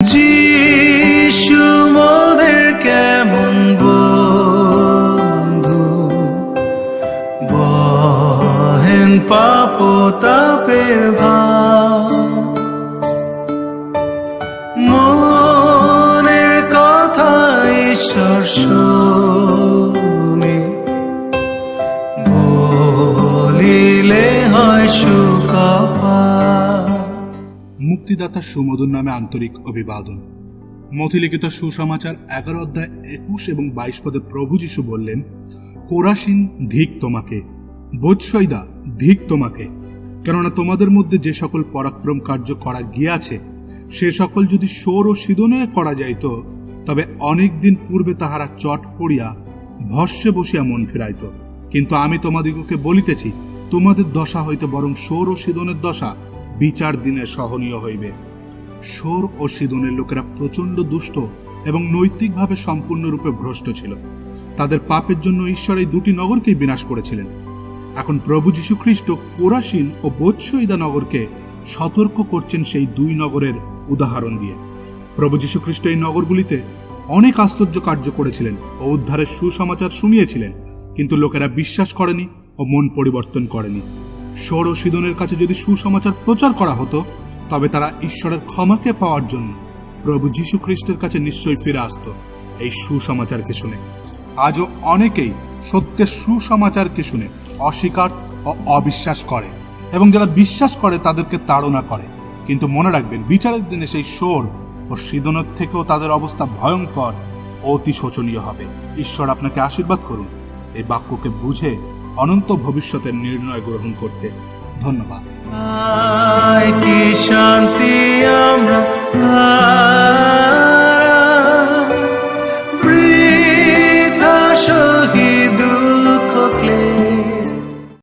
যিশু মোদের কেমন বন্ধু? বহেন পাপ তাপের ভার মনের কথা ঈশ্বর শুনে বলিলে হয় সুখপা মুক্তিদাতা সুমধুর নামে আন্তরিক অভিবাদন। মথিলিখিত সুসমাচার এগারো অধ্যায় একুশ এবং বাইশ পদে প্রভু যিশু বললেন, কোরাসিন ধিক তোমাকে বোধসইদা ধিক তোমাকে, কেননা তোমাদের মধ্যে যে সকল পরাক্রম কার্য করা গিয়াছে, সে সকল যদি সোর ও সিদনে করা যাইত, তবে অনেক দিন পূর্বে তাহারা চট পড়িয়া ভস্যে বসিয়া মন ফিরাইত। কিন্তু আমি তোমাদিগকে বলিতেছি, তোমাদের দশা হইতে বরং সোর ও সিদনের দশা বিচার দিনে সহনীয় হইবে। সোর ও সিদনের লোকেরা প্রচণ্ড দুষ্ট এবং নৈতিকভাবে সম্পূর্ণরূপে ভ্রষ্ট ছিল। তাদের পাপের জন্য ঈশ্বর এই দুটি নগরকেই বিনাশ করেছিলেন। এখন প্রভু যীশু খ্রিস্ট কোরাসিন ও বোৎসইদা নগরকে সতর্ক করছেন সেই দুই নগরের উদাহরণ দিয়ে। প্রভু যীশু খ্রিস্ট এই নগরগুলিতে অনেক আশ্চর্য কার্য করেছিলেন ও উদ্ধারের সুসমাচার শুনিয়েছিলেন, কিন্তু লোকেরা বিশ্বাস করেনি ও মন পরিবর্তন করেনি। সোর কাছে যদি সুসমাচার প্রচার করা হতো, তবে তারা ঈশ্বরের ক্ষমাকে পাওয়ার জন্য প্রভু যীশু খ্রিস্টের কাছে নিশ্চয়ই ফিরে আসতো এই সুসমাচারকে শুনে। আজও অনেকেই সত্যের সুসমাচারকে শুনে অস্বীকার ও অবিশ্বাস করে এবং যারা বিশ্বাস করে তাদেরকে তাড়না করে। কিন্তু মনে রাখবেন, বিচারের দিনে সেই সোর ও সিদনের থেকেও তাদের অবস্থা ভয়ঙ্কর, অতি শোচনীয় হবে। ঈশ্বর আপনাকে আশীর্বাদ করুন। এই বাক্যকে বুঝে অনন্ত ভবিষ্যতের নির্ণয় গ্রহণ করতে ধন্যবাদ।